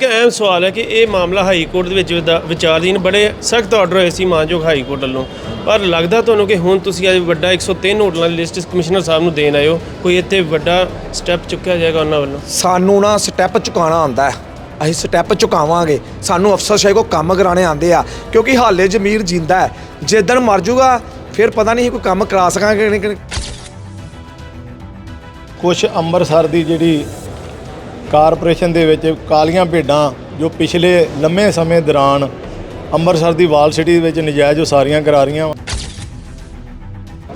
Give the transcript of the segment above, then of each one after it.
ਇੱਕ ਅਹਿਮ ਸਵਾਲ ਹੈ ਕਿ ਇਹ ਮਾਮਲਾ ਹਾਈ ਕੋਰਟ ਦੇ ਵਿੱਚ ਵਿਦਾ- ਵਿਚਾਰਧੀਨ ਬੜੇ ਸਖਤ ਆਰਡਰ ਹੋਏ ਸੀ ਮਾਨਯੋਗ ਹਾਈ ਕੋਰਟ ਵੱਲੋਂ। ਪਰ ਲੱਗਦਾ ਤੁਹਾਨੂੰ ਕਿ ਹੁਣ ਤੁਸੀਂ ਅੱਜ ਵੱਡਾ 103 ਹੋਟਲਾਂ ਦੀ ਲਿਸਟ ਕਮਿਸ਼ਨਰ ਸਾਹਿਬ ਨੂੰ ਦੇਣ ਆਇਓ ਕੋਈ ਇੱਥੇ ਵੱਡਾ ਸਟੈਪ ਚੁੱਕਿਆ ਜਾਏਗਾ ਉਹਨਾਂ ਵੱਲੋਂ? ਸਾਨੂੰ ਨਾ ਸਟੈਪ ਚੁਕਾਉਣਾ ਆਉਂਦਾ ਹੈ। ਅਸੀਂ ਸਟੈਪ ਚੁਕਾਵਾਂਗੇ। ਸਾਨੂੰ ਅਫਸਰਸ਼ਾਹੀ ਕੋ ਕੰਮ ਕਰਾਣੇ ਆਉਂਦੇ ਆ। ਕਿਉਂਕਿ ਹਾਲੇ ਜ਼ਮੀਰ ਜਿੰਦਾ ਹੈ। ਜਿੱਦਣ ਮਰ ਜੂਗਾ ਫਿਰ ਪਤਾ ਨਹੀਂ ਕੋਈ ਕੰਮ ਕਰਾ ਸਕਾਂਗੇ ਕਿ ਨਹੀਂ। ਕਿ ਨਹੀਂ। ਕੁਝ ਅੰਮ੍ਰਿਤਸਰ ਦੀ ਜਿਹੜੀ ਕਾਰਪੋਰੇਸ਼ਨ ਦੇ ਵਿੱਚ ਕਾਲੀਆਂ ਭੇਡਾਂ ਜੋ ਪਿਛਲੇ ਲੰਮੇ ਸਮੇਂ ਦੌਰਾਨ ਅੰਮ੍ਰਿਤਸਰ ਦੀ ਵਾਲ ਸਿਟੀ ਵਿੱਚ ਨਜਾਇਜ਼ ਉਸਾਰੀਆਂ ਕਰਾ ਰਹੀਆਂ ਵਾਂ।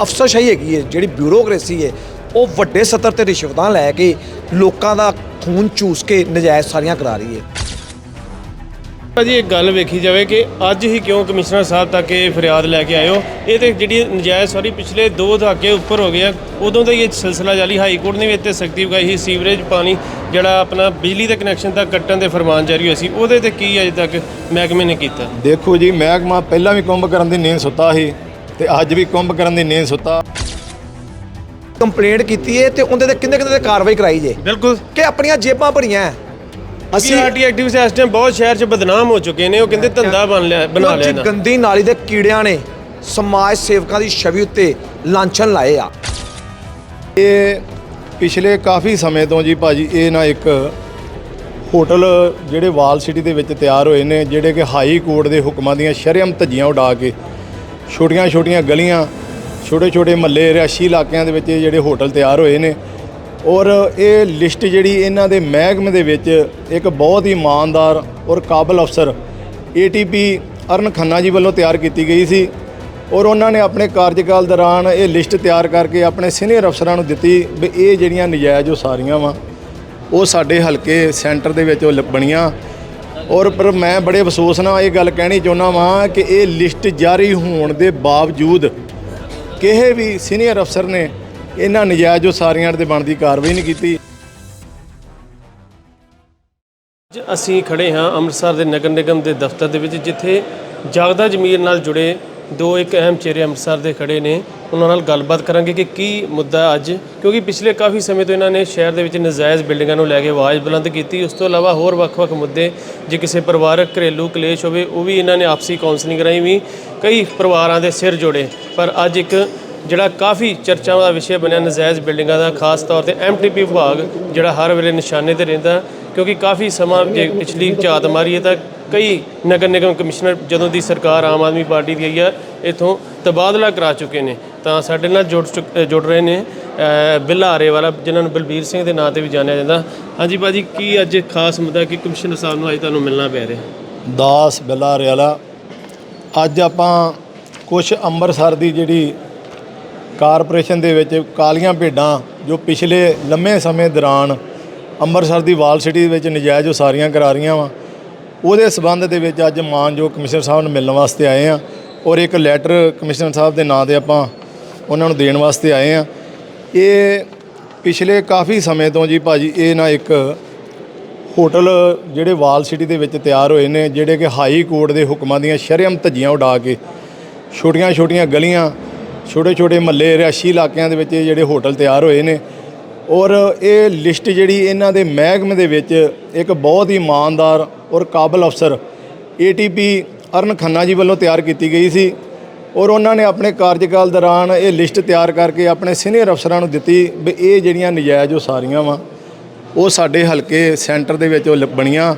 ਅਫਸਰਸ਼ਾਹੀ ਹੈਗੀ ਹੈ ਜਿਹੜੀ ਬਿਊਰੋਕ੍ਰੇਸੀ ਹੈ ਉਹ ਵੱਡੇ ਸਤਰ ਤੇ ਰਿਸ਼ਵਤਾਂ ਲੈ ਕੇ ਲੋਕਾਂ ਦਾ ਖੂਨ ਚੂਸ ਕੇ ਨਜਾਇਜ਼ ਸਾਰੀਆਂ ਕਰਾ ਰਹੀ ਹੈ ਭਾਜੀ ਇੱਕ ਗੱਲ ਵੇਖੀ ਜਾਵੇ ਕਿ ਅੱਜ ਹੀ ਕਿਉਂ ਕਮਿਸ਼ਨਰ ਸਾਹਿਬ ਤੱਕ ਇਹ ਫਰਿਆਦ ਲੈ ਕੇ ਆਇਓ? ਇਹ ਤੇ ਜਿਹੜੀ ਨਜਾਇਜ਼ ਸੌਰੀ ਪਿਛਲੇ 2 ਦਹਾਕੇ ਉੱਪਰ ਹੋ ਗਏ ਆ ਉਦੋਂ ਦਾ ਹੀ ਇਹ ਸਿਲਸਿਲਾ ਜਾਰੀ। ਹਾਈ ਕੋਰਟ ਨੇ ਵੀ ਇੱਥੇ ਸਖਤੀ ਵਗਾਈ ਸੀ ਸੀਵਰੇਜ ਪਾਣੀ ਜਿਹੜਾ ਆਪਣਾ ਬਿਜਲੀ ਦੇ ਕਨੈਕਸ਼ਨ ਤੱਕ ਕੱਟਣ ਦੇ ਫਰਮਾਨ ਜਾਰੀ ਹੋਏ ਸੀ ਉਹਦੇ ਤੇ ਕੀ ਅਜੇ ਤੱਕ ਮਹਿਕਮੇ ਨੇ ਕੀਤਾ? ਦੇਖੋ ਜੀ ਮਹਿਕਮਾ ਪਹਿਲਾਂ ਵੀ ਕੁੰਭ ਕਰਨ ਦੀ ਨੀਂਦ ਸੁੱਤਾ ਸੀ ਤੇ ਅੱਜ ਵੀ ਕੁੰਭ ਕਰਨ ਦੀ ਨੀਂਦ ਸੁੱਤਾ। ਕੰਪਲੇਂਟ ਕੀਤੀ ਹੈ ਤੇ ਉਹਦੇ ਤੇ ਕਿੰਨੇ ਕਿੰਨੇ ਤੇ ਕਾਰਵਾਈ ਕਰਾਈ ਜੇ? ਬਿਲਕੁਲ। ਕਿ ਆਪਣੀਆਂ ਜੇਬਾਂ ਭਰੀਆਂ। ਹੈ। ਅਸੀਂ ਆਰਟੀ ਐਕਟਿਵਿਸਟ ਇਸ ਟਾਈਮ ਬਹੁਤ ਸ਼ਹਿਰ 'ਚ ਬਦਨਾਮ ਹੋ ਚੁੱਕੇ ਨੇ ਉਹ ਕਹਿੰਦੇ ਧੰਦਾ ਬਣ ਲਿਆ ਬਣਾ ਲਿਆ ਇਹਨਾਂ। ਗੰਦੀ ਨਾਲੀ ਦੇ ਕੀੜਿਆਂ ਨੇ ਸਮਾਜ ਸੇਵਕਾਂ ਦੀ ਛਵੀ ਉੱਤੇ ਲਾਂਛਨ ਲਾਏ ਆ। ਇਹ ਪਿਛਲੇ ਕਾਫੀ ਸਮੇਂ ਤੋਂ ਜੀ ਭਾਜੀ ਇਹ ਨਾ ਇੱਕ ਹੋਟਲ ਜਿਹੜੇ ਵਾਲ ਸਿਟੀ ਦੇ ਵਿੱਚ ਤਿਆਰ ਹੋਏ ਨੇ ਜਿਹੜੇ ਕਿ ਹਾਈ ਕੋਰਟ ਦੇ ਹੁਕਮਾਂ ਦੀਆਂ ਸ਼ਰਮ ਧੱਜੀਆਂ ਉਡਾ ਕੇ ਛੋਟੀਆਂ ਛੋਟੀਆਂ ਗਲੀਆਂ ਛੋਟੇ ਛੋਟੇ ਮਹੱਲੇ ਰਿਹਾਇਸ਼ੀ ਇਲਾਕਿਆਂ ਦੇ ਵਿੱਚ ਇਹ ਜਿਹੜੇ ਹੋਟਲ ਤਿਆਰ ਹੋਏ ਨੇ ਔਰ ਇਹ ਲਿਸਟ ਜਿਹੜੀ ਇਹਨਾਂ ਦੇ ਮਹਿਕਮੇ ਦੇ ਵਿੱਚ ਇੱਕ ਬਹੁਤ ਹੀ ਇਮਾਨਦਾਰ ਔਰ ਕਾਬਲ ਅਫਸਰ ਏਟੀਪੀ ਅਰਨ ਖੰਨਾ ਜੀ ਵੱਲੋਂ ਤਿਆਰ ਕੀਤੀ ਗਈ ਸੀ ਔਰ ਉਹਨਾਂ ਨੇ ਆਪਣੇ ਕਾਰਜਕਾਲ ਦੌਰਾਨ ਇਹ ਲਿਸਟ ਤਿਆਰ ਕਰਕੇ ਆਪਣੇ ਸੀਨੀਅਰ ਅਫਸਰਾਂ ਨੂੰ ਦਿੱਤੀ ਵੀ ਇਹ ਜਿਹੜੀਆਂ ਨਜਾਇਜ਼ ਉਹ ਸਾਰੀਆਂ ਵਾ, ਉਹ ਸਾਡੇ ਹਲਕੇ ਸੈਂਟਰ ਦੇ ਵਿੱਚ ਉਹ ਲੱਭਣੀਆਂ ਔਰ ਪਰ ਮੈਂ ਬੜੇ ਅਫਸੋਸ ਨਾਲ ਇਹ ਗੱਲ ਕਹਿਣੀ ਚਾਹੁੰਦਾ ਵਾਂ ਕਿ ਇਹ ਲਿਸਟ ਜਾਰੀ ਹੋਣ ਦੇ ਬਾਵਜੂਦ ਕਿਸੇ ਵੀ ਸੀਨੀਅਰ ਅਫਸਰ ਨੇ ਇਹਨਾਂ ਨਜਾਇਜ਼ ਉਸਾਰੀਆਂ ਤੇ ਬਣਦੀ ਕਾਰਵਾਈ ਨਹੀਂ ਕੀਤੀ। ਅੱਜ ਅਸੀਂ ਖੜੇ ਹਾਂ ਅੰਮ੍ਰਿਤਸਰ ਦੇ ਨਗਰ ਨਿਗਮ ਦੇ ਦਫ਼ਤਰ ਦੇ ਵਿੱਚ, ਜਿੱਥੇ ਜਾਗਦਾ ਜ਼ਮੀਰ ਨਾਲ ਜੁੜੇ ਦੋ ਇੱਕ ਅਹਿਮ ਚਿਹਰੇ ਅੰਮ੍ਰਿਤਸਰ ਦੇ ਖੜੇ ਨੇ। ਉਹਨਾਂ ਨਾਲ ਗੱਲਬਾਤ ਕਰਾਂਗੇ ਕਿ ਕੀ ਮੁੱਦਾ ਅੱਜ, ਕਿਉਂਕਿ ਪਿਛਲੇ ਕਾਫੀ ਸਮੇਂ ਤੋਂ ਇਹਨਾਂ ਨੇ ਸ਼ਹਿਰ ਦੇ ਵਿੱਚ ਨਜਾਇਜ਼ ਬਿਲਡਿੰਗਾਂ ਨੂੰ ਲੈ ਕੇ ਆਵਾਜ਼ ਬੁਲੰਦ ਕੀਤੀ। ਉਸ ਤੋਂ ਇਲਾਵਾ ਹੋਰ ਵੱਖ-ਵੱਖ ਮੁੱਦੇ, ਜੇ ਕਿਸੇ ਪਰਿਵਾਰਕ ਘਰੇਲੂ ਕਲੇਸ਼ ਹੋਵੇ, ਉਹ ਵੀ ਇਹਨਾਂ ਨੇ ਆਪਸੀ ਕਾਉਂਸਲਿੰਗ ਰਾਹੀਂ ਵੀ। ਕਈ ਪਰਿਵਾਰਾਂ ਦੇ ਸਿਰ ਜੋੜੇ, ਪਰ ਅੱਜ ਇੱਕ ਜਿਹੜਾ ਕਾਫੀ ਚਰਚਾਵਾਂ ਦਾ ਵਿਸ਼ੇ ਬਣਿਆ ਨਜਾਇਜ਼ ਬਿਲਡਿੰਗਾਂ ਦਾ ਖਾਸ ਤੌਰ ਤੇ ਐਮਟੀਪੀ ਵਿਭਾਗ ਜਿਹੜਾ ਹਰ ਵੇਲੇ ਨਿਸ਼ਾਨੇ ਤੇ ਰਹਿੰਦਾ ਕਿਉਂਕਿ ਕਾਫੀ ਸਮਾਂ ਜੇ ਪਿਛਲੀ ਝਾਤ ਮਾਰੀ ਹੈ ਤਾਂ ਕਈ ਨਗਰ ਨਿਗਮ ਕਮਿਸ਼ਨਰ ਜਦੋਂ ਦੀ ਸਰਕਾਰ ਆਮ ਆਦਮੀ ਪਾਰਟੀ ਦੀ ਆਈ ਆ ਇਥੋਂ ਤਬਾਦਲਾ ਕਰਾ ਚੁੱਕੇ ਨੇ। ਤਾਂ ਸਾਡੇ ਨਾਲ ਜੁੜ ਚੁੱਕ- ਜੁੜ ਰਹੇ ਨੇ ਅ, ਬਿੱਲਾਰੇ ਵਾਲਾ ਜਿਨ੍ਹਾਂ ਨੂੰ ਬਲਬੀਰ ਸਿੰਘ ਦੇ ਨਾਂ ਤੇ ਵੀ ਜਾਣਿਆ ਜਾਂਦਾ। ਹਾਂਜੀ ਬਾਜੀ ਕੀ ਅੱਜ ਖਾਸ ਮੁੱਦਾ ਕਿ ਕਮਿਸ਼ਨਰ ਸਾਹਿਬ ਨੂੰ ਅੱਜ ਤੁਹਾਨੂੰ ਮਿਲਣਾ ਪੈ ਰਿਹਾ? ਦਾਸ ਬਿੱਲਾ ਵਾਲਾ ਅੱਜ ਆਪਾਂ ਕੁਝ ਅੰਮ੍ਰਿਤਸਰ ਦੀ ਜਿਹੜੀ ਕਾਰਪੋਰੇਸ਼ਨ ਦੇ ਵਿੱਚ ਕਾਲੀਆਂ ਭੇਡਾਂ ਜੋ ਪਿਛਲੇ ਲੰਮੇ ਸਮੇਂ ਦੌਰਾਨ ਅੰਮ੍ਰਿਤਸਰ ਦੀ ਵਾਲ ਸਿਟੀ ਦੇ ਵਿੱਚ ਨਜਾਇਜ਼ ਉਸਾਰੀਆਂ ਕਰਾ ਰਹੀਆਂ ਵਾ। ਉਹਦੇ ਸਬੰਧ ਦੇ ਵਿੱਚ ਅੱਜ ਮਾਨਯੋਗ ਕਮਿਸ਼ਨਰ ਸਾਹਿਬ ਨੂੰ ਮਿਲਣ ਵਾਸਤੇ ਆਏ ਆ ਔਰ ਇੱਕ ਲੈਟਰ ਕਮਿਸ਼ਨਰ ਸਾਹਿਬ ਦੇ ਨਾਂ ਤੇ ਆਪਾਂ ਉਹਨਾਂ ਨੂੰ ਦੇਣ ਵਾਸਤੇ ਆਏ ਆ। ਇਹ ਪਿਛਲੇ ਕਾਫੀ ਸਮੇਂ ਤੋਂ ਜੀ ਭਾਜੀ ਇਹ ਨਾ ਇੱਕ ਹੋਟਲ ਜਿਹੜੇ ਵਾਲ ਸਿਟੀ ਦੇ ਵਿੱਚ ਤਿਆਰ ਹੋਏ ਨੇ, ਜਿਹੜੇ ਕਿ ਹਾਈ ਕੋਰਟ ਦੇ ਹੁਕਮਾਂ ਦੀਆਂ ਸ਼ਰਮ ਧੱਜੀਆਂ ਉਡਾ ਕੇ ਛੋਟੀਆਂ ਛੋਟੀਆਂ ਗਲੀਆਂ ਛੋਟੇ ਛੋਟੇ ਮਹੱਲੇ ਰਿਹਾਇਸ਼ੀ ਇਲਾਕਿਆਂ ਦੇ ਵਿੱਚ ਇਹ ਜਿਹੜੇ ਹੋਟਲ ਤਿਆਰ ਹੋਏ ਨੇ ਔਰ ਇਹ ਲਿਸਟ ਜਿਹੜੀ ਇਹਨਾਂ ਦੇ ਮਹਿਕਮੇ ਦੇ ਵਿੱਚ ਇੱਕ ਬਹੁਤ ਹੀ ਇਮਾਨਦਾਰ ਔਰ ਕਾਬਲ ਅਫਸਰ ਏਟੀਪੀ ਅਰਨ ਖੰਨਾ ਜੀ ਵੱਲੋਂ ਤਿਆਰ ਕੀਤੀ ਗਈ ਸੀ ਔਰ ਉਹਨਾਂ ਨੇ ਆਪਣੇ ਕਾਰਜਕਾਲ ਦੌਰਾਨ ਇਹ ਲਿਸਟ ਤਿਆਰ ਕਰਕੇ ਆਪਣੇ ਸੀਨੀਅਰ ਅਫਸਰਾਂ ਨੂੰ ਦਿੱਤੀ ਵੀ ਇਹ ਜਿਹੜੀਆਂ ਨਜਾਇਜ਼ ਉਹ ਸਾਰੀਆਂ ਵਾ, ਉਹ ਸਾਡੇ ਹਲਕੇ ਸੈਂਟਰ ਦੇ ਵਿੱਚ ਉਹ ਲ- ਬਣੀਆਂ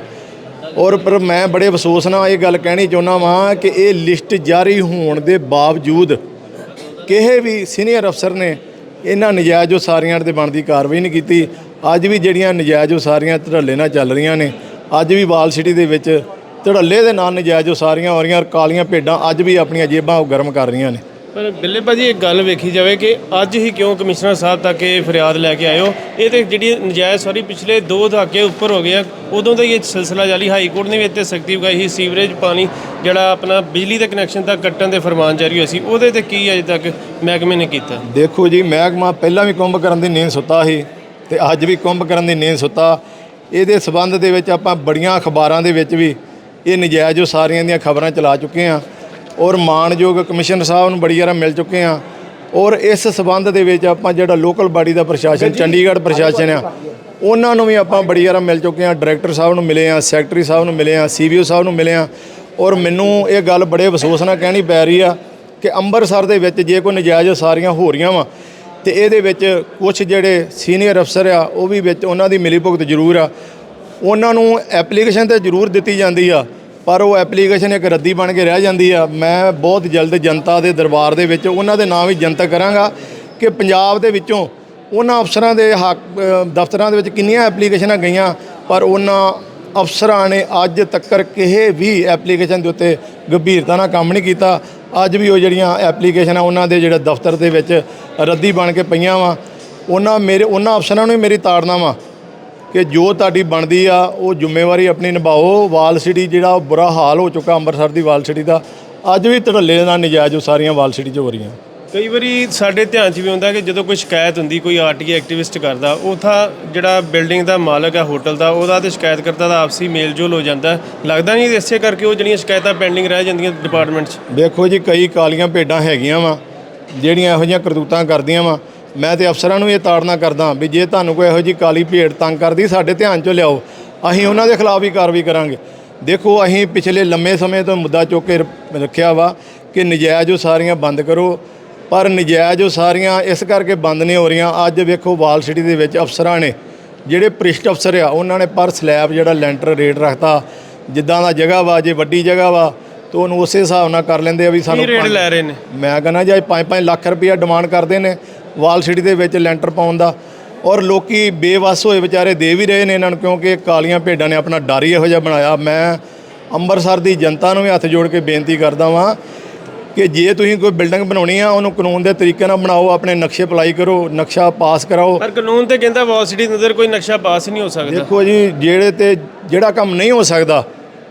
ਔਰ ਪਰ ਮੈਂ ਬੜੇ ਅਫਸੋਸ ਨਾਲ ਇਹ ਗੱਲ ਕਹਿਣੀ ਚਾਹੁੰਦਾ ਵਾਂ ਕਿ ਇਹ ਲਿਸਟ ਜਾਰੀ ਹੋਣ ਦੇ ਬਾਵਜੂਦ ਕਿਸੇ ਵੀ ਸੀਨੀਅਰ ਅਫਸਰ ਨੇ ਇਹਨਾਂ ਨਜਾਇਜ਼ ਉਸਾਰੀਆਂ ਤੇ ਬਣਦੀ ਕਾਰਵਾਈ ਨਹੀਂ ਕੀਤੀ। ਅੱਜ ਵੀ ਜਿਹੜੀਆਂ ਨਜਾਇਜ਼ ਉਸਾਰੀਆਂ ਧੜੱਲੇ ਨਾਲ ਚੱਲ ਰਹੀਆਂ ਨੇ, ਅੱਜ ਵੀ ਵਾਲ ਸਿਟੀ ਦੇ ਵਿੱਚ ਧੜੱਲੇ ਦੇ ਨਾਲ ਨਜਾਇਜ਼ ਉਸਾਰੀਆਂ ਹੋ ਰਹੀਆਂ ਔਰ ਕਾਲੀਆਂ ਭੇਡਾਂ ਅੱਜ ਵੀ ਆਪਣੀਆਂ ਜੇਬਾਂ ਉਹ ਗਰਮ ਕਰ ਰਹੀਆਂ ਨੇ। ਪਰ ਬਿੱਲੇ ਭਾਜੀ, ਇੱਕ ਗੱਲ ਵੇਖੀ ਜਾਵੇ ਕਿ ਅੱਜ ਹੀ ਕਿਉਂ ਕਮਿਸ਼ਨਰ ਸਾਹਿਬ ਤੱਕ ਇਹ ਫਰਿਆਦ ਲੈ ਕੇ ਆਇਓ ਇਹ ਤੇ ਜਿਹੜੀ ਨਜਾਇਜ਼ ਸੌਰੀ ਪਿਛਲੇ ਦੋ ਦਹਾਕੇ ਉੱਪਰ ਹੋ ਗਏ ਆ, ਉਦੋਂ ਦਾ ਹੀ ਇਹ ਸਿਲਸਿਲਾ ਜਾਰੀ। ਹਾਈ ਕੋਰਟ ਨੇ ਵੀ ਇੱਥੇ ਸਖਤੀ ਵਗਾਈ ਸੀ, ਸੀਵਰੇਜ, ਪਾਣੀ, ਜਿਹੜਾ ਆਪਣਾ ਬਿਜਲੀ ਦੇ ਕਨੈਕਸ਼ਨ ਤੱਕ ਕੱਟਣ ਦੇ ਫਰਮਾਨ ਜਾਰੀ ਹੋਏ ਸੀ, ਉਹਦੇ ਤੇ ਕੀ ਅਜੇ ਤੱਕ ਮਹਿਕਮੇ ਨੇ ਕੀਤਾ? ਦੇਖੋ ਜੀ, ਮਹਿਕਮਾ ਪਹਿਲਾਂ ਵੀ ਕੁੰਭ ਕਰਨ ਦੀ ਨੀਂਦ ਸੁੱਤਾ ਸੀ ਤੇ ਅੱਜ ਵੀ ਕੁੰਭ ਕਰਨ ਦੀ ਨੀਂਦ ਸੁੱਤਾ। ਇਹਦੇ ਸਬੰਧ ਦੇ ਵਿੱਚ ਆਪਾਂ ਬੜੀਆਂ ਅਖਬਾਰਾਂ ਦੇ ਵਿੱਚ ਵੀ ਇਹ ਨਜਾਇਜ਼ ਸਾਰੀਆਂ ਦੀਆਂ ਖਬਰਾਂ ਚਲਾ ਚੁੱਕੇ ਹਾਂ। ਔਰ ਮਾਨਯੋਗ ਕਮਿਸ਼ਨਰ ਸਾਹਿਬ ਨੂੰ ਬੜੀ ਵਾਰ ਮਿਲ ਚੁੱਕੇ ਹਾਂ। ਔਰ ਇਸ ਸਬੰਧ ਦੇ ਵਿੱਚ ਆਪਾਂ ਜਿਹੜਾ ਲੋਕਲ ਬਾਡੀ ਦਾ ਪ੍ਰਸ਼ਾਸਨ ਚੰਡੀਗੜ੍ਹ ਪ੍ਰਸ਼ਾਸਨ ਆ ਉਹਨਾਂ ਨੂੰ ਵੀ ਆਪਾਂ ਬੜੀ ਵਾਰ ਮਿਲ ਚੁੱਕੇ ਹਾਂ। ਡਾਇਰੈਕਟਰ ਸਾਹਿਬ ਨੂੰ ਮਿਲੇ ਆ ਸੈਕਟਰੀ ਸਾਹਿਬ ਨੂੰ ਮਿਲੇ ਆ ਸੀਬੀਓ ਸਾਹਿਬ ਨੂੰ ਮਿਲੇ ਆ ਔਰ ਮੈਨੂੰ ਇਹ ਗੱਲ ਬੜੇ ਅਫਸੋਸ ਨਾਲ ਕਹਿਣੀ ਪੈ ਰਹੀ ਆ ਕਿ ਅੰਮ੍ਰਿਤਸਰ ਦੇ ਵਿੱਚ ਜੇ ਕੋਈ ਨਜਾਇਜ਼ ਸਾਰੀਆਂ ਹੋ ਰਹੀਆਂ ਵਾ ਤੇ ਇਹਦੇ ਵਿੱਚ ਕੁਝ ਜਿਹੜੇ ਸੀਨੀਅਰ ਅਫਸਰ ਆ ਉਹ ਵੀ ਵਿੱਚ ਉਹਨਾਂ ਦੀ ਮਿਲੀ ਭੁਗਤ ਜ਼ਰੂਰ ਆ। ਉਹਨਾਂ ਨੂੰ ਐਪਲੀਕੇਸ਼ਨ ਤੇ ਜ਼ਰੂਰ ਦਿੱਤੀ ਜਾਂਦੀ ਆ। ਪਰ ਉਹ ਐਪਲੀਕੇਸ਼ਨ ਇੱਕ ਰੱਦੀ ਬਣ ਕੇ ਰਹਿ ਜਾਂਦੀ ਆ। ਮੈਂ ਬਹੁਤ ਜਲਦ ਜਨਤਾ ਦੇ ਦਰਬਾਰ ਦੇ ਵਿੱਚ ਉਹਨਾਂ ਦੇ ਨਾਂ ਵੀ ਜਨਤਕ ਕਰਾਂਗਾ ਕਿ ਪੰਜਾਬ ਦੇ ਵਿੱਚੋਂ ਉਹਨਾਂ ਅਫਸਰਾਂ ਦੇ ਹੱਕ ਦਫ਼ਤਰਾਂ ਦੇ ਵਿੱਚ ਕਿੰਨੀਆਂ ਐਪਲੀਕੇਸ਼ਨਾਂ ਗਈਆਂ, ਪਰ ਉਹਨਾਂ ਅਫਸਰਾਂ ਨੇ ਅੱਜ ਤੱਕ ਕਿਸੇ ਵੀ ਐਪਲੀਕੇਸ਼ਨ ਦੇ ਉੱਤੇ ਗੰਭੀਰਤਾ ਨਾਲ ਕੰਮ ਨਹੀਂ ਕੀਤਾ। ਅੱਜ ਵੀ ਉਹ ਜਿਹੜੀਆਂ ਐਪਲੀਕੇਸ਼ਨਾਂ ਉਹਨਾਂ ਦੇ ਜਿਹੜੇ ਦਫ਼ਤਰ ਦੇ ਵਿੱਚ ਰੱਦੀ ਬਣ ਕੇ ਪਈਆਂ ਵਾ, ਉਹਨਾਂ ਮੇਰੇ, ਉਹਨਾਂ ਅਫਸਰਾਂ ਨੂੰ ਵੀ ਮੇਰੀ ਤਾੜਨਾ ਵਾ। ਕਿ ਜੋ ਤੁਹਾਡੀ ਬਣਦੀ ਆ ਉਹ ਜ਼ਿੰਮੇਵਾਰੀ ਆਪਣੀ ਨਿਭਾਓ। ਵਾਲ ਸਿਟੀ ਜਿਹੜਾ ਬੁਰਾ ਹਾਲ ਹੋ ਚੁੱਕਾ ਅੰਮ੍ਰਿਤਸਰ ਦੀ ਵਾਲ ਸਿਟੀ ਦਾ ਅੱਜ ਵੀ ਧੜੱਲੇ ਨਾਲ ਨਜਾਇਜ਼ ਉਹ ਸਾਰੀਆਂ ਵਾਲ ਸਿਟੀ 'ਚ ਹੋ ਰਹੀਆਂ। ਕਈ ਵਾਰੀ ਸਾਡੇ ਧਿਆਨ 'ਚ ਵੀ ਹੁੰਦਾ ਕਿ ਜਦੋਂ ਕੋਈ ਸ਼ਿਕਾਇਤ ਹੁੰਦੀ ਕੋਈ ਆਰਟੀਆਈ ਐਕਟਿਵਿਸਟ ਕਰਦਾ ਉਹ ਥਾਂ ਜਿਹੜਾ ਬਿਲਡਿੰਗ ਦਾ ਮਾਲਕ ਹੈ ਹੋਟਲ ਦਾ ਉਹਦਾ ਤੇ ਸ਼ਿਕਾਇਤਕਰਤਾ ਦਾ ਆਪਸੀ ਮੇਲ ਜੋਲ ਹੋ ਜਾਂਦਾ। ਲੱਗਦਾ ਨਹੀਂ ਇਸੇ ਕਰਕੇ ਉਹ ਜਿਹੜੀਆਂ ਸ਼ਿਕਾਇਤਾਂ ਪੈਂਡਿੰਗ ਰਹਿ ਜਾਂਦੀਆਂ ਡਿਪਾਰਟਮੈਂਟ 'ਚ? ਦੇਖੋ ਜੀ ਕਈ ਕਾਲੀਆਂ ਭੇਡਾਂ ਹੈਗੀਆਂ ਵਾ ਜਿਹੜੀਆਂ ਇਹੋ ਜਿਹੀਆਂ ਕਰਤੂਤਾਂ ਕਰਦੀਆਂ ਵਾ। ਮੈਂ ਤੇ ਅਫਸਰਾਂ ਨੂੰ ਇਹ ਤਾੜਨਾ ਕਰਦਾ ਵੀ ਜੇ ਤੁਹਾਨੂੰ ਕੋਈ ਇਹੋ ਜਿਹੀ ਕਾਲੀ ਭੇਡ ਤੰਗ ਕਰਦੀ ਸਾਡੇ ਧਿਆਨ 'ਚ ਲਿਆਓ। ਅਸੀਂ ਉਹਨਾਂ ਦੇ ਖਿਲਾਫ ਵੀ ਕਾਰਵਾਈ ਕਰਾਂਗੇ। ਦੇਖੋ ਅਸੀਂ ਪਿਛਲੇ ਲੰਮੇ ਸਮੇਂ ਤੋਂ ਮੁੱਦਾ ਚੁੱਕ ਕੇ ਰੱਖਿਆ ਵਾ ਕਿ ਨਜਾਇਜ਼ ਉਹ ਸਾਰੀਆਂ ਬੰਦ ਕਰੋ ਪਰ ਨਜਾਇਜ਼ ਉਹ ਸਾਰੀਆਂ ਇਸ ਕਰਕੇ ਬੰਦ ਨਹੀਂ ਹੋ ਰਹੀਆਂ। ਅੱਜ ਵੇਖੋ ਵਾਲ ਸਿਟੀ ਦੇ ਵਿੱਚ ਅਫਸਰਾਂ ਨੇ ਜਿਹੜੇ ਪ੍ਰਿਸ਼ਟ ਅਫਸਰ ਆ ਉਹਨਾਂ ਨੇ ਪਰ ਸਲੈਬ ਜਿਹੜਾ ਲੈਂਟਰ ਰੇਟ ਰੱਖਤਾ। ਜਿੱਦਾਂ ਦਾ ਜਗ੍ਹਾ ਵਾ ਜੇ ਵੱਡੀ ਜਗ੍ਹਾ ਵਾ ਤਾਂ ਉਹਨੂੰ ਉਸੇ ਹਿਸਾਬ ਨਾਲ ਕਰ ਲੈਂਦੇ ਆ ਵੀ ਸਾਨੂੰ ਰੇਟ ਲੈ ਰਹੇ ਨੇ? ਮੈਂ ਕਹਿੰਦਾ ਜੀ 5-5 ਲੱਖ ਰੁਪਇਆ ਡਿਮਾਂਡ ਕਰਦੇ ਨੇ। ਵਾਲ ਸਿਟੀ ਦੇ ਵਿੱਚ ਲੈਂਟਰ ਪਾਉਣ ਦਾ ਔਰ ਲੋਕੀ ਬੇਵੱਸ ਹੋਏ ਵਿਚਾਰੇ ਦੇ ਵੀ ਰਹੇ ਨੇ ਇਹਨਾਂ ਨੂੰ ਕਿਉਂਕਿ ਕਾਲੀਆਂ ਭੇਡਾਂ ਨੇ ਆਪਣਾ ਡਰ ਹੀ ਇਹੋ ਜਿਹਾ ਬਣਾਇਆ। ਮੈਂ ਅੰਮ੍ਰਿਤਸਰ ਦੀ ਜਨਤਾ ਨੂੰ ਵੀ ਹੱਥ ਜੋੜ ਕੇ ਬੇਨਤੀ ਕਰਦਾ ਵਾਂ ਕਿ ਜੇ ਤੁਸੀਂ ਕੋਈ ਬਿਲਡਿੰਗ ਬਣਾਉਣੀ ਆ ਉਹਨੂੰ ਕਾਨੂੰਨ ਦੇ ਤਰੀਕੇ ਨਾਲ ਬਣਾਓ ਆਪਣੇ ਨਕਸ਼ੇ ਅਪਲਾਈ ਕਰੋ ਨਕਸ਼ਾ ਪਾਸ ਕਰਾਓ। ਪਰ ਕਾਨੂੰਨ ਤੇ ਕਹਿੰਦਾ ਵਾਲ ਸਿਟੀ ਦੇ ਅੰਦਰ ਕੋਈ ਨਕਸ਼ਾ ਪਾਸ ਨਹੀਂ ਹੋ ਸਕਦਾ। ਦੇਖੋ ਜੀ ਜਿਹੜੇ ਤੇ ਜਿਹੜਾ ਕੰਮ ਨਹੀਂ ਹੋ ਸਕਦਾ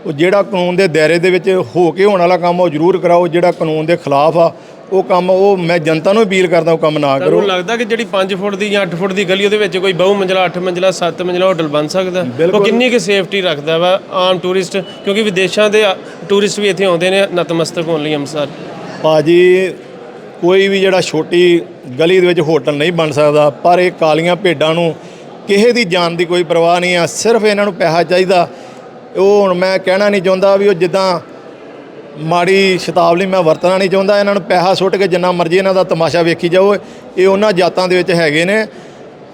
ਉਹ ਜਿਹੜਾ ਕਾਨੂੰਨ ਦੇ ਦਾਇਰੇ ਦੇ ਵਿੱਚ ਹੋ ਕੇ ਹੋਣ ਵਾਲਾ ਕੰਮ ਉਹ ਜ਼ਰੂਰ ਕਰਾਓ। ਜਿਹੜਾ ਕਾਨੂੰਨ ਦੇ ਖਿਲਾਫ ਆ ਉਹ ਕੰਮ ਉਹ ਮੈਂ ਜਨਤਾ ਨੂੰ ਅਪੀਲ ਕਰਦਾ ਉਹ ਕੰਮ ਨਾ ਕਰੋ। ਤੁਹਾਨੂੰ ਲੱਗਦਾ ਕਿ ਜਿਹੜੀ 5 ਫੁੱਟ ਦੀ ਜਾਂ 8 ਫੁੱਟ ਦੀ ਗਲੀ ਉਹਦੇ ਵਿੱਚ ਕੋਈ ਬਹੁ ਮੰਜ਼ਲਾ 8 ਮੰਜ਼ਲਾ 7 ਮੰਜ਼ਲਾ ਹੋਟਲ ਬਣ ਸਕਦਾ। ਉਹ ਕਿੰਨੀ ਕਿ ਸੇਫਟੀ ਰੱਖਦਾ ਵਾ ਆਮ ਟੂਰਿਸਟ ਕਿਉਂਕਿ ਵਿਦੇਸ਼ਾਂ ਦੇ ਟੂਰਿਸਟ ਵੀ ਇੱਥੇ ਆਉਂਦੇ ਨੇ ਨਤਮਸਤਕ ਹੋਣ ਲਈ ਅੰਮ੍ਰਿਤਸਰ। ਭਾਜੀ ਕੋਈ ਵੀ ਜਿਹੜਾ ਛੋਟੀ ਗਲੀ ਦੇ ਵਿੱਚ ਹੋਟਲ ਨਹੀਂ ਬਣ ਸਕਦਾ ਪਰ ਇਹ ਕਾਲੀਆਂ ਭੇਡਾਂ ਨੂੰ ਕਿਸੇ ਦੀ ਜਾਨ ਦੀ ਕੋਈ ਪਰਵਾਹ ਨਹੀਂ ਆ ਸਿਰਫ ਇਹਨਾਂ ਨੂੰ ਪੈਸਾ ਚਾਹੀਦਾ। ਉਹ ਹੁਣ ਮੈਂ ਕਹਿਣਾ ਨਹੀਂ ਚਾਹੁੰਦਾ ਵੀ ਉਹ ਜਿੱਦਾਂ ਮਾੜੀ ਸ਼ਤਾਬਲੀ ਮੈਂ ਵਰਤਣਾ ਨਹੀਂ ਚਾਹੁੰਦਾ। ਇਹਨਾਂ ਨੂੰ ਪੈਸਾ ਸੁੱਟ ਕੇ ਜਿੰਨਾ ਮਰਜ਼ੀ ਇਹਨਾਂ ਦਾ ਤਮਾਸ਼ਾ ਵੇਖੀ ਜਾਓ। ਇਹ ਉਹਨਾਂ ਜਾਤਾਂ ਦੇ ਵਿੱਚ ਹੈਗੇ ਨੇ।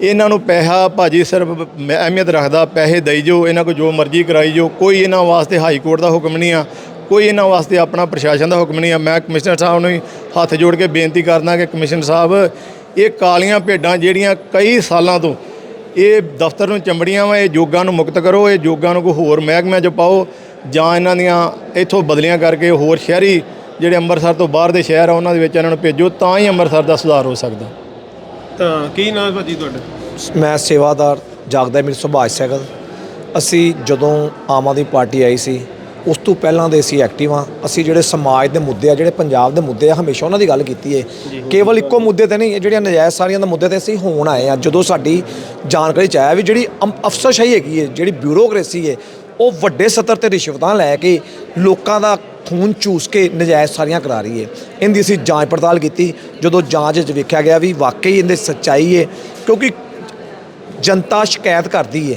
ਇਹਨਾਂ ਨੂੰ ਪੈਸਾ ਭਾਜੀ ਸਿਰਫ ਅਹਿਮੀਅਤ ਰੱਖਦਾ, ਪੈਸੇ ਦੇਈ ਜੋ ਇਹਨਾਂ ਕੋ ਜੋ ਮਰਜ਼ੀ ਕਰਾਈ ਜੋ ਕੋਈ ਇਹਨਾਂ ਵਾਸਤੇ ਹਾਈ ਕੋਰਟ ਦਾ ਹੁਕਮ ਨਹੀਂ ਆ। ਕੋਈ ਇਹਨਾਂ ਵਾਸਤੇ ਆਪਣਾ ਪ੍ਰਸ਼ਾਸਨ ਦਾ ਹੁਕਮ ਨਹੀਂ ਆ। ਮੈਂ ਕਮਿਸ਼ਨਰ ਸਾਹਿਬ ਨੂੰ ਹੱਥ ਜੋੜ ਕੇ ਬੇਨਤੀ ਕਰਦਾ ਕਿ ਕਮਿਸ਼ਨਰ ਸਾਹਿਬ, ਇਹ ਕਾਲੀਆਂ ਭੇਡਾਂ ਜਿਹੜੀਆਂ ਕਈ ਸਾਲਾਂ ਤੋਂ ਇਹ ਦਫ਼ਤਰ ਨੂੰ ਚੰਬੜੀਆਂ ਵਾ, ਇਹ ਜੋਗਾਂ ਨੂੰ ਮੁਕਤ ਕਰੋ। ਇਹ ਜੋਗਾਂ ਨੂੰ ਕੋਈ ਹੋਰ ਮਹਿਕਮਿਆਂ 'ਚ ਪਾਓ। ਜਾਂ ਇਹਨਾਂ ਦੀਆਂ ਇੱਥੋਂ ਬਦਲੀਆਂ ਕਰਕੇ ਹੋਰ ਸ਼ਹਿਰੀ ਜਿਹੜੇ ਅੰਮ੍ਰਿਤਸਰ ਤੋਂ ਬਾਹਰ ਦੇ ਸ਼ਹਿਰ ਆ ਉਹਨਾਂ ਦੇ ਵਿੱਚ ਇਹਨਾਂ ਨੂੰ ਭੇਜੋ ਤਾਂ ਹੀ ਅੰਮ੍ਰਿਤਸਰ ਦਾ ਸੁਧਾਰ ਹੋ ਸਕਦਾ। ਤਾਂ ਕੀ ਨਾਮ ਭਾਜੀ ਤੁਹਾਡਾ? ਮੈਂ ਸੇਵਾਦਾਰ ਜਾਗਦਾ ਮੇਰੀ ਸੁਭਾਸ਼ ਸੈਗਲ। ਅਸੀਂ ਜਦੋਂ ਆਮ ਆਦਮੀ ਪਾਰਟੀ ਆਈ ਸੀ ਉਸ ਤੋਂ ਪਹਿਲਾਂ ਦੇ ਅਸੀਂ ਐਕਟਿਵ ਹਾਂ। ਅਸੀਂ ਜਿਹੜੇ ਸਮਾਜ ਦੇ ਮੁੱਦੇ ਆ ਜਿਹੜੇ ਪੰਜਾਬ ਦੇ ਮੁੱਦੇ ਆ ਹਮੇਸ਼ਾ ਉਹਨਾਂ ਦੀ ਗੱਲ ਕੀਤੀ ਹੈ ਕੇਵਲ ਇੱਕੋ ਮੁੱਦੇ ਤੇ ਨਹੀਂ ਜਿਹੜੀਆਂ ਨਜਾਇਜ਼ ਸਾਰੀਆਂ ਦੇ ਮੁੱਦੇ ਤੇ ਅਸੀਂ ਹੋਣ ਆਏ ਆ। ਜਦੋਂ ਸਾਡੀ ਜਾਣਕਾਰੀ ਚ ਆਇਆ ਵੀ ਜਿਹੜੀ ਅਮ- ਅਫਸਰਸ਼ਾਹੀ ਹੈਗੀ ਹੈ ਜਿਹੜੀ ਬਿਊਰੋਕ੍ਰੇਸੀ ਹੈ ਉਹ ਵੱਡੇ ਸਤਰ ਤੇ ਰਿਸ਼ਵਤਾਂ ਲੈ ਕੇ ਲੋਕਾਂ ਦਾ ਖੂਨ ਚੂਸ ਕੇ ਨਜਾਇਜ਼ ਸਾਰੀਆਂ ਕਰਾ ਰਹੀ ਹੈ। ਇਹਦੀ ਅਸੀਂ ਜਾਂਚ ਪੜਤਾਲ ਕੀਤੀ ਜਦੋਂ ਜਾਂਚ ਵਿੱਚ ਵੇਖਿਆ ਗਿਆ ਵੀ ਵਾਕਈ ਇਹਦੇ ਸੱਚਾਈ ਹੈ ਕਿਉਂਕਿ ਜਨਤਾ ਸ਼ਿਕਾਇਤ ਕਰਦੀ ਏ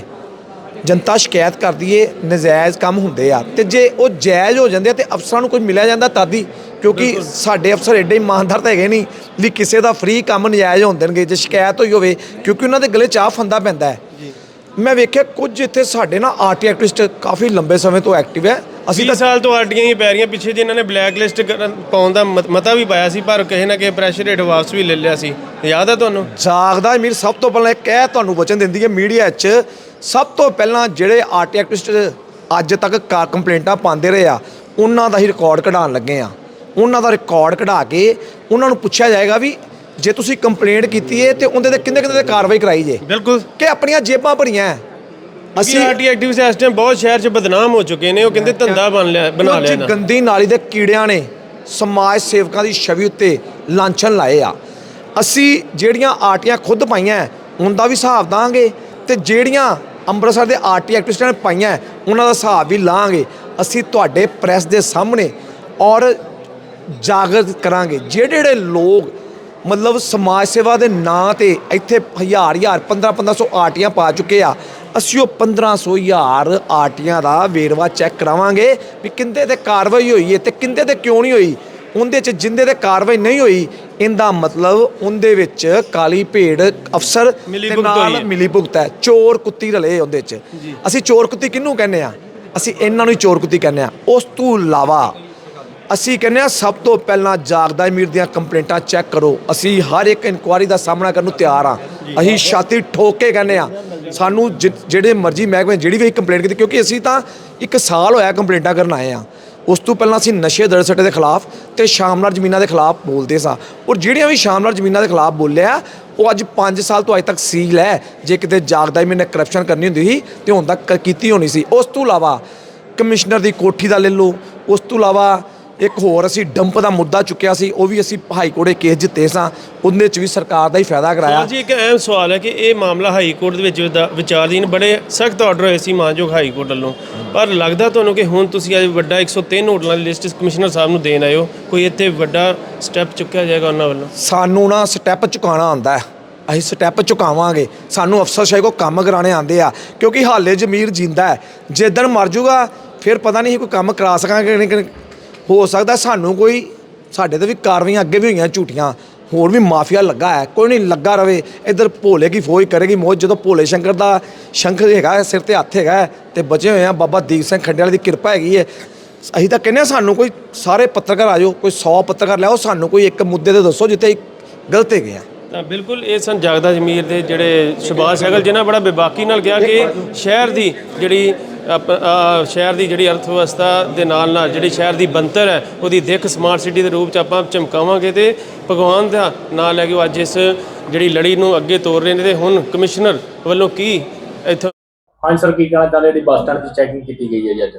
ਜਨਤਾ ਸ਼ਿਕਾਇਤ ਕਰਦੀ ਏ ਨਜਾਇਜ਼ ਕੰਮ ਹੁੰਦੇ ਆ। ਤੇ ਜੇ ਉਹ ਜਾਇਜ਼ ਹੋ ਜਾਂਦੇ ਤੇ ਅਫਸਰਾਂ ਨੂੰ ਕੋਈ ਮਿਲਿਆ ਜਾਂਦਾ ਤਦ ਹੀ ਕਿਉਂਕਿ ਸਾਡੇ ਅਫਸਰ ਐਡੇ ਇਮਾਨਦਾਰ ਤਾਂ ਹੈਗੇ ਨਹੀਂ ਵੀ ਕਿਸੇ ਦਾ ਫ੍ਰੀ ਕੰਮ ਨਜਾਇਜ਼ ਹੋਣ ਦੇਣਗੇ ਜੇ ਸ਼ਿਕਾਇਤ ਹੋਈ ਹੋਵੇ ਕਿਉਂਕਿ ਉਹਨਾਂ ਦੇ ਗਲੇ 'ਚ ਆਹ ਫੰਦਾ ਪੈਂਦਾ ਹੈ। ਮੈਂ ਵੇਖਿਆ ਕੁਝ ਇੱਥੇ ਸਾਡੇ ਨਾ ਆਰਟੀ ਐਕਟਿਵਿਸਟ ਕਾਫੀ ਲੰਬੇ ਸਮੇਂ ਤੋਂ ਐਕਟਿਵ ਹੈ। ਅਸੀਂ 20 ਤਾਂ ਸਾਲ ਤੋਂ ਆਰਟੀਆਂ ਹੀ ਪੈ ਰਹੀਆਂ। ਪਿੱਛੇ ਜੇ ਇਹਨਾਂ ਨੇ ਬਲੈਕ ਲਿਸਟ ਪਾਉਣ ਦਾ ਮਤ- ਵੀ ਪਾਇਆ ਸੀ ਪਰ ਕਿਸੇ ਨਾ ਕਿਸੇ ਪ੍ਰੈਸ਼ਰ ਹੇਠ ਵਾਪਸ ਵੀ ਲੈ ਲਿਆ ਸੀ। ਯਾਦ ਹੈ ਤੁਹਾਨੂੰ? ਜਾਗਦਾ ਮੀਰ ਸਭ ਤੋਂ ਪਹਿਲਾਂ ਇਹ ਕਹਿ ਤੁਹਾਨੂੰ ਵਚਨ ਦਿੰਦੀ ਹੈ ਮੀਡੀਆ 'ਚ ਸਭ ਤੋਂ ਪਹਿਲਾਂ ਜਿਹੜੇ ਆਰਟੀ ਐਕਟਿਵਿਸਟ ਅੱਜ ਤੱਕ ਕਾ ਕੰਪਲੇਂਟਾਂ ਪਾਉਂਦੇ ਰਹੇ ਆ ਉਹਨਾਂ ਦਾ ਹੀ ਰਿਕਾਰਡ ਕਢਾਉਣ ਲੱਗੇ ਆ। ਉਹਨਾਂ ਦਾ ਰਿਕਾਰਡ ਕਢਾ ਕੇ ਉਹਨਾਂ ਨੂੰ ਪੁੱਛਿਆ ਜਾਏਗਾ ਵੀ ਜੇ ਤੁਸੀਂ ਕੰਪਲੇਂਟ ਕੀਤੀ ਹੈ ਤੇ ਉਹਦੇ ਤੇ ਕਿੰਨੇ ਕਿੰਨੇ ਤੇ ਕਾਰਵਾਈ ਕਰਾਈ ਜੇ? ਬਿਲਕੁਲ। ਕਿ ਆਪਣੀਆਂ ਜੇਬਾਂ ਭਰੀਆਂ ਹੈ। ਅਸੀਂ ਆਰਟੀ ਐਕਟਿਵਿਸਟ ਇਸ ਟਾਈਮ ਬਹੁਤ ਸ਼ਹਿਰ 'ਚ ਬਦਨਾਮ ਹੋ ਚੁੱਕੇ ਨੇ ਉਹ ਕਹਿੰਦੇ ਧੰਦਾ ਬਣ ਲਿਆ ਬਣਾ ਕੁਝ ਲਿਆ ਇਹਨਾਂ। ਗੰਦੀ ਨਾਲੀ ਦੇ ਕੀੜਿਆਂ ਨੇ ਸਮਾਜ ਸੇਵਕਾਂ ਦੀ ਛਵੀ ਉੱਤੇ ਲਾਂਛਨ ਲਾਏ ਆ। ਅਸੀਂ ਜਿਹੜੀਆਂ ਆਰਟੀਆਂ ਖੁਦ ਪਾਈਆਂ ਹੈ, ਉਹਦਾ ਵੀ ਹਿਸਾਬ ਦਾਂਗੇ ਤੇ ਜਿਹੜੀਆਂ ਅੰਮ੍ਰਿਤਸਰ ਦੇ ਆਰਟੀ ਐਕਟਿਵਿਸਟਾਂ ਨੇ ਪਾਈਆਂ ਹੈ, ਉਹਨਾਂ ਦਾ ਹਿਸਾਬ ਵੀ ਲਾਂਗੇ। ਅਸੀਂ ਤੁਹਾਡੇ ਪ੍ਰੈਸ ਦੇ ਸਾਹਮਣੇ ਔਰ ਜਾਗਰਤ ਕਰਾਂਗੇ। ਜਿਹੜੇ ਜਿਹੜੇ ਲੋਕ ਮਤਲਬ ਸਮਾਜ ਸੇਵਾ ਦੇ ਨਾਂ ਤੇ ਇੱਥੇ ਹਜ਼ਾਰ ਹਜ਼ਾਰ 15 1500 ਆਰਟੀਆਂ ਪਾ ਚੁੱਕੇ ਆ। ਅਸੀਂ ਉਹ 1500 ਹਜ਼ਾਰ ਆਰਟੀਆਂ ਦਾ ਵੇਰਵਾ ਚੈੱਕ ਕਰਾਵਾਂਗੇ ਵੀ ਕਿੰਦੇ ਤੇ ਕਾਰਵਾਈ ਹੋਈ ਹੈ ਤੇ ਕਿੰਦੇ ਤੇ ਕਿਉਂ ਨਹੀਂ ਹੋਈ। ਉਹਦੇ ਚ ਜਿੰਦੇ ਤੇ ਕਾਰਵਾਈ ਨਹੀਂ ਹੋਈ ਇਹਦਾ ਮਤਲਬ ਉਹਦੇ ਵਿੱਚ ਕਾਲੀ ਭੇਡ ਅਫਸਰ ਤੇ ਨਾਲ ਹੈ। ਮਿਲੀ ਭੁਗਤ ਹੈ। ਚੋਰ ਕੁੱਤੀ ਰਲੇ ਉਹਦੇ ਚ। ਅਸੀਂ ਚੋਰ ਕੁੱਤੀ ਕਿਹਨੂੰ ਕਹਿੰਦੇ ਆ? ਅਸੀਂ ਇਹਨਾਂ ਨੂੰ ਹੀ ਚੋਰ ਕੁੱਤੀ ਕਹਿੰਦੇ ਆ। ਉਸ ਤੋਂ ਇਲਾਵਾ ਅਸੀਂ ਕਹਿੰਦੇ ਆ ਸਭ ਤੋਂ ਪਹਿਲਾਂ ਜਾਗਦਾ ਮੀਰ ਦੀਆਂ ਕੰਪਲੇਂਟਾਂ ਚੈੱਕ ਕਰੋ। ਅਸੀਂ ਹਰ ਇੱਕ ਇਨਕੁਆਰੀ ਦਾ ਸਾਹਮਣਾ ਕਰਨ ਨੂੰ ਤਿਆਰ ਆ ਅਸੀਂ ਛਾਤੀ ਠੋਕ ਕੇ ਕਹਿੰਦੇ ਆ ਸਾਨੂੰ ਜਿ- ਜਿਹੜੇ ਮਰਜ਼ੀ ਮਹਿਕਮੇ ਜਿਹੜੀ ਵੀ ਕੰਪਲੇਂਟ ਕੀਤੀ, ਕਿਉਂਕਿ ਅਸੀਂ ਤਾਂ ਇੱਕ ਸਾਲ ਹੋਇਆ ਕੰਪਲੇਂਟਾਂ ਕਰਨ ਆਏ ਆ ਉਸ ਤੋਂ ਪਹਿਲਾਂ ਅਸੀਂ ਨਸ਼ੇ ਦਰ ਸੱਟੇ ਦੇ ਖਿਲਾਫ ਤੇ ਸ਼ਾਮਲਾਰ ਜ਼ਮੀਨਾਂ ਦੇ ਖਿਲਾਫ ਬੋਲਦੇ ਸਾਂ। ਔਰ ਜਿਹੜੀਆਂ ਵੀ ਸ਼ਾਮਲਾਰ ਜ਼ਮੀਨਾਂ ਦੇ ਖਿਲਾਫ ਬੋਲਿਆ, ਉਹ ਅੱਜ 5 ਸਾਲ ਤੋਂ ਅੱਜ ਤੱਕ ਸੀਲ ਹੈ। ਜੇ ਕਿਤੇ ਜਾਗਦਾ ਹੀ ਮੈਨੇ ਕਰਪਸ਼ਨ ਕਰਨੀ ਹੁੰਦੀ ਸੀ ਤੇ ਹੁਣ ਤੱਕ ਕ- ਕੀਤੀ ਹੋਣੀ ਸੀ। ਉਸ ਤੋਂ ਇਲਾਵਾ ਕਮਿਸ਼ਨਰ ਦੀ ਕੋਠੀ ਦਾ ਲੈ ਲਓ। ਉਸ ਤੋਂ ਇਲਾਵਾ ਇੱਕ ਹੋਰ ਅਸੀਂ ਡੰਪ ਦਾ ਮੁੱਦਾ ਚੁੱਕਿਆ ਸੀ ਉਹ ਵੀ ਅਸੀਂ ਹਾਈ ਕੋਰਟ ਦੇ ਕੇਸ ਜਿੱਤੇ ਸਾਂ ਉਹਦੇ ਚ ਵੀ ਸਰਕਾਰ ਦਾ ਹੀ ਫਾਇਦਾ ਕਰਾਇਆ। ਜੀ ਇੱਕ ਅਹਿਮ ਸਵਾਲ ਹੈ ਕਿ ਇਹ ਮਾਮਲਾ ਹਾਈ ਕੋਰਟ ਦੇ ਵਿੱਚ ਵਿਦਾ- ਵਿਚਾਰਧੀਨ ਬੜੇ ਸਖਤ ਆਰਡਰ ਹੋਏ ਸੀ ਮਾਨਯੋਗ ਹਾਈ ਕੋਰਟ ਵੱਲੋਂ। ਪਰ ਲੱਗਦਾ ਤੁਹਾਨੂੰ ਕਿ ਹੁਣ ਤੁਸੀਂ ਅੱਜ ਵੱਡਾ 103 ਹੋਟਲਾਂ ਦੀ ਲਿਸਟ ਕਮਿਸ਼ਨਰ ਸਾਹਿਬ ਨੂੰ ਦੇਣ ਆਏ ਹੋ ਕੋਈ ਇੱਥੇ ਵੱਡਾ ਸਟੈਪ ਚੁੱਕਿਆ ਜਾਏਗਾ ਉਹਨਾਂ ਵੱਲੋਂ? ਸਾਨੂੰ ਨਾ ਸਟੈਪ ਚੁਕਾਉਣਾ ਆਉਂਦਾ ਹੈ। ਅਸੀਂ ਸਟੈਪ ਚੁਕਾਵਾਂਗੇ। ਸਾਨੂੰ ਅਫਸਰਸ਼ਾਹੀ ਕੋ ਕੰਮ ਕਰਾਣੇ ਆਉਂਦੇ ਆ। ਕਿਉਂਕਿ ਹਾਲੇ ਜ਼ਮੀਰ ਜਿੰਦਾ ਹੈ। ਜਿੱਦਣ ਮਰ ਜਾਊਗਾ ਫਿਰ ਪਤਾ ਨਹੀਂ ਕੋਈ ਕੰਮ ਕਰਾ ਸਕਾਂਗੇ ਕਿ ਨਹੀਂ ਕਿ ਨਹੀਂ। ਹੋ ਸਕਦਾ ਸਾਨੂੰ ਕੋਈ ਸਾਡੇ ਤੇ ਵੀ ਕਾਰਵਾਈਆਂ ਅੱਗੇ ਵੀ ਹੋਈਆਂ ਝੂਠੀਆਂ, ਹੋਰ ਵੀ ਮਾਫੀਆ ਲੱਗਾ ਹੈ। ਕੋਈ ਨਹੀਂ ਲੱਗਾ ਰਵੇ, ਇੱਧਰ ਭੋਲੇ ਕੀ ਫੌਜ ਕਰੇਗੀ ਮੋਜ, ਜਦੋਂ ਭੋਲੇ ਸ਼ੰਕਰ ਦਾ ਸ਼ੰਖ ਹੈਗਾ, ਸਿਰ ਤੇ ਹੱਥ ਹੈਗਾ ਹੈ ਤੇ ਬਚੇ ਹੋਏ ਆ, ਬਾਬਾ ਦੀਪ ਸਿੰਘ ਖੰਡੇ ਵਾਲੇ ਦੀ ਕਿਰਪਾ ਹੈਗੀ ਹੈ। ਅਸੀਂ ਤਾਂ ਕਹਿੰਦੇ ਹਾਂ ਸਾਨੂੰ ਕੋਈ ਸਾਰੇ ਪੱਤਰਕਾਰ ਆ ਜਾਓ, ਕੋਈ 100 ਪੱਤਰਕਾਰ ਲਿਆਓ, ਸਾਨੂੰ ਕੋਈ ਇੱਕ ਮੁੱਦੇ ਤੇ ਦੱਸੋ ਜਿੱਥੇ ਗਲਤ ਹੈਗੇ ਆ। ਤਾਂ ਬਿਲਕੁਲ ਇਹ ਸਨ ਜਾਗਦਾ ਜਮੀਰ ਦੇ ਜਿਹੜੇ ਸ਼ਬਾਜ਼ ਸਹਿਗਲ ਜਿਨ੍ਹਾਂ ਬੜਾ ਬੇਬਾਕੀ ਨਾਲ ਕਿਹਾ ਕਿ ਸ਼ਹਿਰ ਦੀ ਜਿਹੜੀ ਸ਼ਹਿਰ ਦੀ ਜਿਹੜੀ ਅਰਥ ਵਿਵਸਥਾ ਦੇ ਨਾਲ ਨਾਲ ਜਿਹੜੀ ਸ਼ਹਿਰ ਦੀ ਬੰਤਰ ਹੈ ਉਹਦੀ ਦਿੱਖ ਸਮਾਰਟ ਸਿਟੀ ਦੇ ਰੂਪ ਚ ਆਪਾਂ ਚਮਕਾਵਾਂਗੇ ਤੇ ਭਗਵਾਨ ਦਾ ਨਾਮ ਲੈ ਕੇ ਉਹ ਅੱਜ ਇਸ ਜਿਹੜੀ ਲੜੀ ਨੂੰ ਅੱਗੇ ਤੋਰ ਰਹੇ ਨੇ ਤੇ ਹੁਣ ਕਮਿਸ਼ਨਰ ਵੱਲੋਂ ਕੀ ਇੱਥੋਂ ਹਾਂਜੀ ਸਰ ਕੀ ਕਹਿਣਾ ਚਾਹੁੰਦੇ ਜਿਹੜੀ ਬੱਸ ਸਟੈਂਡ ਦੀ ਚੈਕਿੰਗ ਕੀਤੀ ਗਈ ਹੈ ਜੀ ਅੱਜ।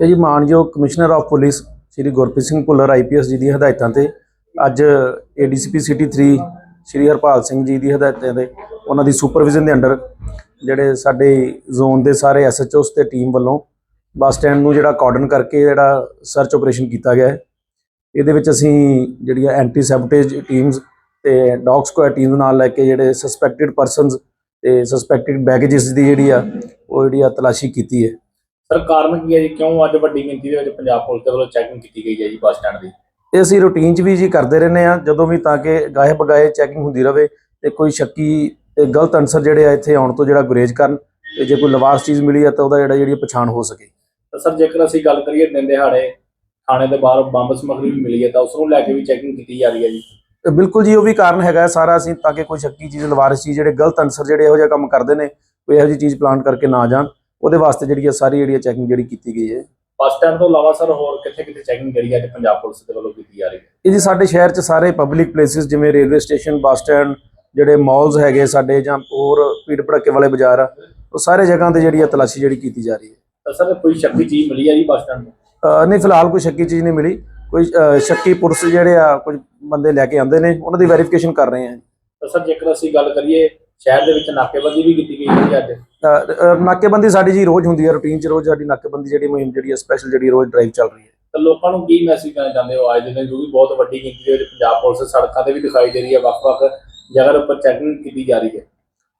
ਇਹ ਜੀ ਮਾਨਯੋਗ commissioner of police Shri Gurpreet Singh Bhullar IPS ji ਦੀ ਹਦਾਇਤਾਂ ਤੇ ਅੱਜ ਏਡੀਸੀਪੀ ਸਿਟੀ 3 ਸ਼੍ਰੀ ਹਰਪਾਲ ਸਿੰਘ ਜੀ ਦੀ ਹਦਾਇਤਾਂ ਤੇ ਉਹਨਾਂ ਦੀ ਸੁਪਰਵਿਜ਼ਨ ਦੇ ਅੰਡਰ ਜਿਹੜੇ ਸਾਡੇ ਜ਼ੋਨ ਦੇ ਸਾਰੇ ਐਸਐਚਓਸ ਤੇ ਟੀਮ ਵੱਲੋਂ ਬੱਸ ਸਟੈਂਡ ਨੂੰ ਜਿਹੜਾ ਕਾਰਡਨ ਕਰਕੇ ਜਿਹੜਾ ਸਰਚ ਆਪਰੇਸ਼ਨ ਕੀਤਾ ਗਿਆ ਹੈ। ਇਹਦੇ ਵਿੱਚ ਅਸੀਂ ਜਿਹੜੀਆਂ ਐਂਟੀ ਸੈਬੋਟੇਜ ਟੀਮਸ ਤੇ ਡੌਗ ਸਕੁਐਡ ਟੀਮ ਨਾਲ ਲੈ ਕੇ ਜਿਹੜੇ ਸਸਪੈਕਟਿਡ ਪਰਸਨਸ ਤੇ ਸਸਪੈਕਟਿਡ ਬੈਗੇजेस ਦੀ ਜਿਹੜੀ ਆ ਉਹ ਜਿਹੜੀ ਆ ਤਲਾਸ਼ੀ ਕੀਤੀ ਹੈ। ਸਰ ਕਾਰਨ ਕੀ ਹੈ ਜੀ? ਕਿਉਂ ਅੱਜ ਵੱਡੀ ਗਿਣਤੀ ਦੇ ਵਿੱਚ ਪੰਜਾਬ ਪੁਲਿਸ ਦੇ ਵੱਲੋਂ ਚੈਕਿੰਗ ਕੀਤੀ ਗਈ ਹੈ ਜੀ ਬੱਸ ਸਟੈਂਡ ਦੀ? ਇਹ ਅਸੀਂ ਰੂਟੀਨ 'ਚ ਵੀ ਜੀ ਕਰਦੇ ਰਹਿੰਦੇ ਆ ਜਦੋਂ ਵੀ ਤਾਂ ਕਿ ਗਾਏ ਬਗਾਏ ਚੈਕਿੰਗ ਹੁੰਦੀ ਰਵੇ ਤੇ ਕੋਈ ਸ਼ੱਕੀ ਤੇ ਗਲਤ ਅਨਸਰ ਜਿਹੜੇ ਆ ਇੱਥੇ ਆਉਣ ਤੋਂ ਜਿਹੜਾ ਗੁਰੇਜ਼ ਕਰਨ ਤੇ ਜੇ ਕੋਈ ਲਵਾਰਸ ਚੀਜ਼ ਮਿਲੀ ਆ ਤਾਂ ਉਹਦਾ ਜਿਹੜਾ ਜਿਹੜੀ ਪਛਾਣ ਹੋ ਸਕੇ। ਤਾਂ ਸਰ ਜੇਕਰ ਅਸੀਂ ਗੱਲ ਕਰੀਏ ਦਿਨ ਦਿਹਾੜੇ ਥਾਣੇ ਦੇ ਬਾਹਰ ਬੰਬ ਸਮਗਰੀ ਵੀ ਮਿਲੀ ਹੈ ਤਾਂ ਉਸ ਨੂੰ ਲੈ ਕੇ ਵੀ ਚੈਕਿੰਗ ਕੀਤੀ ਜਾ ਰਹੀ ਹੈ ਜੀ। ਤੇ ਬਿਲਕੁਲ ਜੀ ਉਹ ਵੀ ਕਾਰਨ ਹੈਗਾ ਹੈ ਸਾਰਾ। ਅਸੀਂ ਤਾਂ ਕਿ ਕੋਈ ਸ਼ੱਕੀ ਚੀਜ਼ ਲਵਾਰਸ ਚੀਜ਼ ਜਿਹੜੇ ਗਲਤ ਅਨਸਰ ਜਿਹੜੇ ਇਹੋ ਜਿਹਾ ਕੰਮ ਕਰਦੇ ਨੇ ਕੋਈ ਇਹੋ ਜਿਹੀ ਚੀਜ਼ ਪਲਾਨ ਕਰਕੇ ਨਾ ਜਾਣ ਉਹਦੇ ਵਾਸਤੇ ਜਿਹੜੀ ਆ ਸਾਰੀ ਜਿਹੜੀ ਚੈਕਿੰਗ ਜਿਹੜੀ ਕੀਤੀ ਗਈ ਹੈ। ਬੱਸ ਸਟੈਂਡ ਤੋਂ ਇਲਾਵਾ ਸਰ ਹੋਰ ਕਿੱਥੇ ਕਿੱਥੇ ਚੈਕਿੰਗ ਜਿਹੜੀ ਅੱਜ ਪੰਜਾਬ ਪੁਲਿਸ ਦੇ ਵੱਲੋਂ ਕੀਤੀ ਜਾ ਰਹੀ ਹੈ? ਇਹ ਜੀ ਸਾਡੇ ਸ਼ਹਿਰ 'ਚ ਸਾਰੇ ਪਬਲਿਕ ਪਲੇਸਿਸ ਜਿਵੇਂ ਰੇਲਵੇ ਸਟੇਸ਼ਨ ਬੱਸ ਸਟੈਂਡ ਜਿਹੜੇ ਮਾਲਸ ਹੈਗੇ ਸਾਡੇ ਜਾਂ ਹੋਰ ਭੀੜ ਭੜੱਕੇ ਵਾਲੇ ਬਾਜ਼ਾਰ ਆ ਉਹ ਸਾਰੇ ਜਗ੍ਹਾ ਤੇ ਜਿਹੜੀ ਆ ਤਲਾਸ਼ੀ ਜਿਹੜੀ ਕੀਤੀ ਜਾ ਰਹੀ ਹੈ। ਸਰ ਕੋਈ ਸ਼ੱਕੀ ਚੀਜ਼ ਮਿਲੀ ਹੈ ਜੀ ਬੱਸ ਸਟੈਂਡ ਤੋਂ? ਨਹੀਂ ਫਿਲਹਾਲ ਕੋਈ ਸ਼ੱਕੀ ਚੀਜ਼ ਨਹੀਂ ਮਿਲੀ। ਕੋਈ ਸ਼ੱਕੀ ਪੁਰਸ਼ ਜਿਹੜੇ ਆ ਕੁਝ ਬੰਦੇ ਲੈ ਕੇ ਆਉਂਦੇ ਨੇ ਉਹਨਾਂ ਦੀ ਵੈਰੀਫਿਕੇਸ਼ਨ ਕਰ ਰਹੇ ਆ ਸਰ ਜੇਕਰ ਅਸੀਂ ਗੱਲ ਕਰੀਏ ਸ਼ਹਿਰ ਦੇ ਵਿੱਚ ਨਾਕੇਬੰਦੀ ਵੀ ਕੀਤੀ ਗਈ ਹੈ ਅੱਜ? ਨਾਕੇਬੰਦੀ ਸਾਡੀ ਜੀ ਰੋਜ਼ ਹੁੰਦੀ ਹੈ ਰੂਟੀਨ 'ਚ ਰੋਜ਼ ਸਾਡੀ ਨਾਕੇਬੰਦੀ ਜਿਹੜੀ ਮੁਹਿੰਮ ਜਿਹੜੀ ਹੈ ਸਪੈਸ਼ਲ ਜਿਹੜੀ ਰੋਜ਼ ਡਰਾਈਵ ਚੱਲ ਰਹੀ ਹੈ। ਤਾਂ ਲੋਕਾਂ ਨੂੰ ਕੀ ਮੈਸੇਜ ਦੇਣਾ ਚਾਹੁੰਦੇ ਹੋ? ਅੱਜ ਦੇ ਦਿਨ ਜੋ ਵੀ ਬਹੁਤ ਵੱਡੀ ਗਿਣਤੀ ਦੇ ਵਿੱਚ ਪੰਜਾਬ ਪੁਲਿਸ ਸੜਕਾਂ ਤੇ ਵੀ ਦਿਖਾਈ ਦੇ ਰਹੀ ਹੈ ਵੱਖ-ਵੱਖ ਜਗ੍ਹਾ ਦੇ ਉੱਪਰ ਚੈਕਿੰਗ ਕੀਤੀ ਜਾ ਰਹੀ ਹੈ।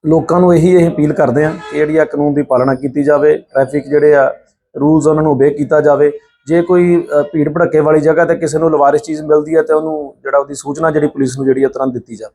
ਲੋਕਾਂ ਨੂੰ ਇਹੀ ਇਹ ਅਪੀਲ ਕਰਦੇ ਆ ਕਿ ਜਿਹੜੀ ਆ ਕਾਨੂੰਨ ਦੀ ਪਾਲਣਾ ਕੀਤੀ ਜਾਵੇ ਟ੍ਰੈਫਿਕ ਜਿਹੜੇ ਆ ਰੂਲਸ ਉਹਨਾਂ ਨੂੰ ਓਬੇ ਕੀਤਾ ਜਾਵੇ। ਜੇ ਕੋਈ ਭੀੜ ਭੜੱਕੇ ਵਾਲੀ ਜਗ੍ਹਾ ਤੇ ਕਿਸੇ ਨੂੰ ਲਵਾਰਿਸ ਚੀਜ਼ ਮਿਲਦੀ ਹੈ ਤੇ ਉਹਨੂੰ ਜਿਹੜਾ ਉਹਦੀ ਸੂਚਨਾ ਜਿਹੜੀ ਪੁਲਿਸ ਨੂੰ ਜਿਹੜੀ ਆ ਤੁਰੰਤ ਦਿੱਤੀ ਜਾਵੇ।